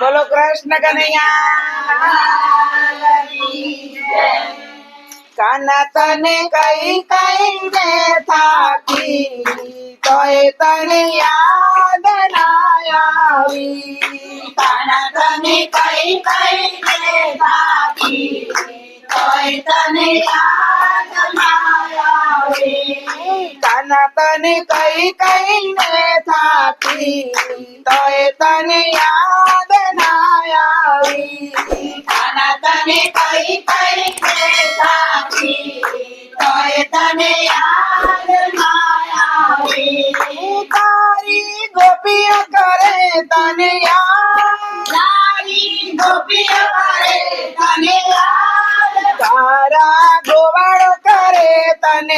बोलो कृष्ण कन्हैया। कनतन कई कई था तो तन याद नायावी। कनतन कई कई था तो तन याद ना न तन कई कई ने थाती तोय तन याद न आवी। तन कई कई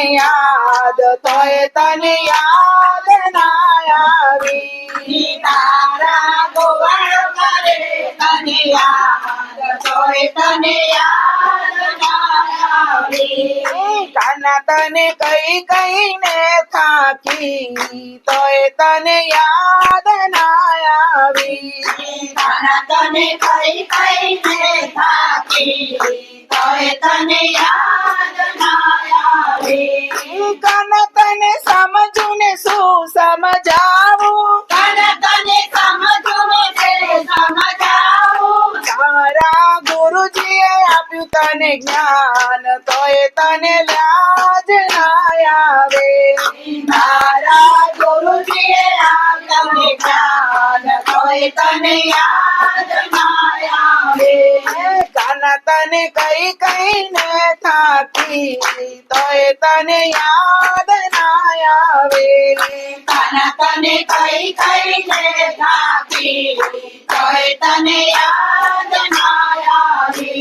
યાદ તોય તને યાદ ના આવી તારા ગોવાળો કરે તને યાદ તોય તને યાદ ના આવે કાના તને કઈ કઈ ને થાકી તોય તને યાદ ના આવી તારા તને કઈ કઈ ને થાકી તોય તને યાદ ના આવે કાના તને સમજુ ને શું સમજાવું? કન તને સમજુ ને સમજાવું? તારા ગુરુજીએ આપ્યું તને જ્ઞાન તોય તને લાજ ના આવે. તારા ગુરુજીએ તને જ્ઞાન તોય તને યાદ ના આવે. તને કઈ કઈ ને થાકી તોય તને યાદ ના આવે તારા તને કઈ કઈ ને થાકી તોય તને યાદ ના આવે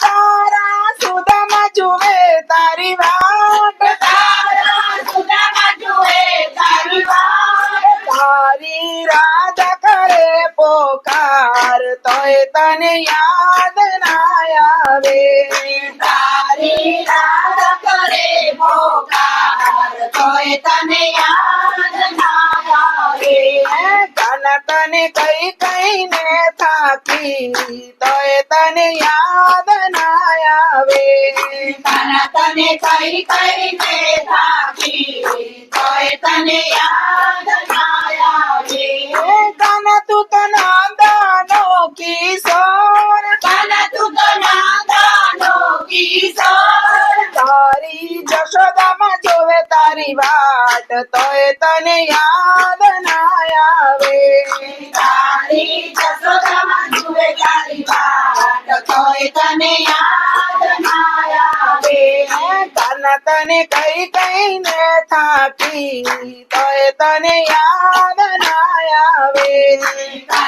તારા સુદામાં જુએ તારી વાટ તારા સુદામા જુએ તારી વાત તારી રાધા કરે પોકાર તોય તને યાદ ના जावे तारी करे मोकार तोय तने याद ना आवे। तन कई कई ने थाकी तोय तने याद ना आवे। तन तन कई कई ने थाकी तोय तने याद ना तन तू तन आंदा नो की सो તોય તને યાદ ના આવે. તારી જશોદામાં જુએ તારી વાત તોય તને યાદ ના આવે. કાના તને કઈ કઈ ને થાકી તોય તને યાદ ના આવે.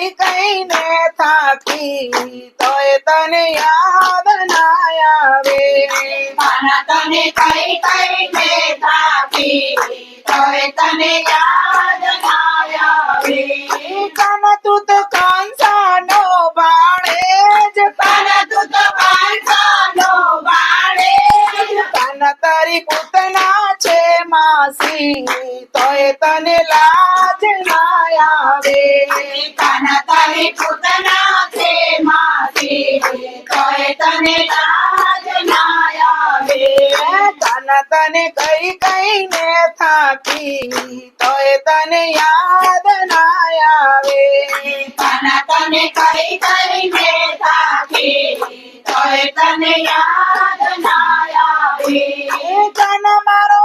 કઈ કઈ ને થાકી તોય તને યાદ ના આવે. તને કઈ કઈ ને થાકી તોય તને યાદ ના આવે. કાના તું તો જ. કાના તું તો કાંસાનો બાળે કાના તારી પૂતના છે માસી. तने ताज नाया तन कई कई ने तो याद नाया तन कई कई ने तो याद नाया तन मारो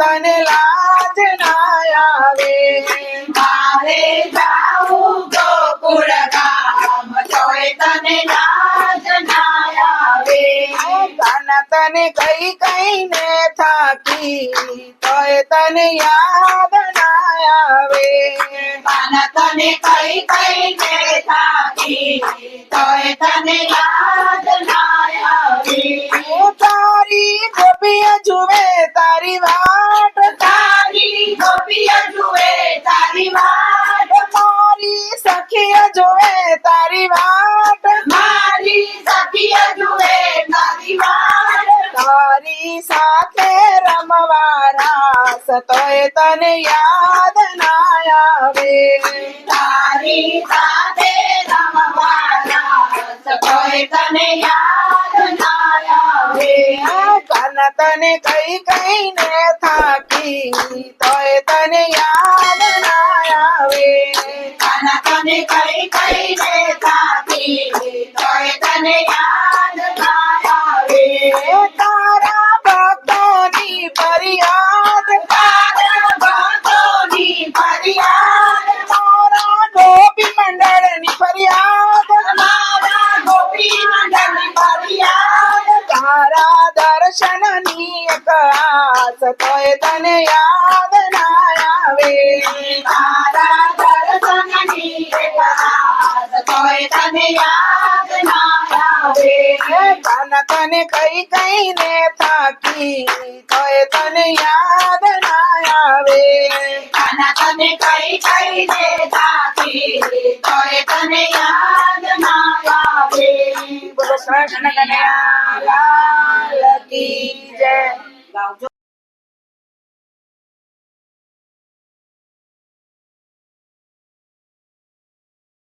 तन लाज नयावे मारे जाऊ गोकुल काम? तन लाज नायावे तन तन कई कई ने थाकी तो तन याद नयावे तन तन कई कई ने थाकी तो तन याद જુએ તારી વાટ તારી ગોપીઓ જુએ તારી વાટ મારી સખીએ જુએ તારી વાટ મારી સખીઓ જુએ તારી વાટ તારી સાથે રમવા રાસ તોય તને યાદ ના આવે તારી સાથે રમવાના કોઈ તને યાદ ના આવે मन तने कई कई ने था की तो तोय तने याद ना आवे। मन तने कई कई ने था की तो तोय तने याद ना आवे। तारा भक्तोनी परियाद तारा भक्तोनी परियाद तारा गोपी मंडलनी परियाद तारा गोपी मंडलनी परियाद तारा આસ તોય તને યાદ ના આવે તારા દર્શનની એક આસ તોય તને યાદ ના આવે કાન તને કઈ કઈ ને થાકી તોય તને યાદ ના આવે કાના તને કઈ કઈ ને થાકી તોય તને યાદ જય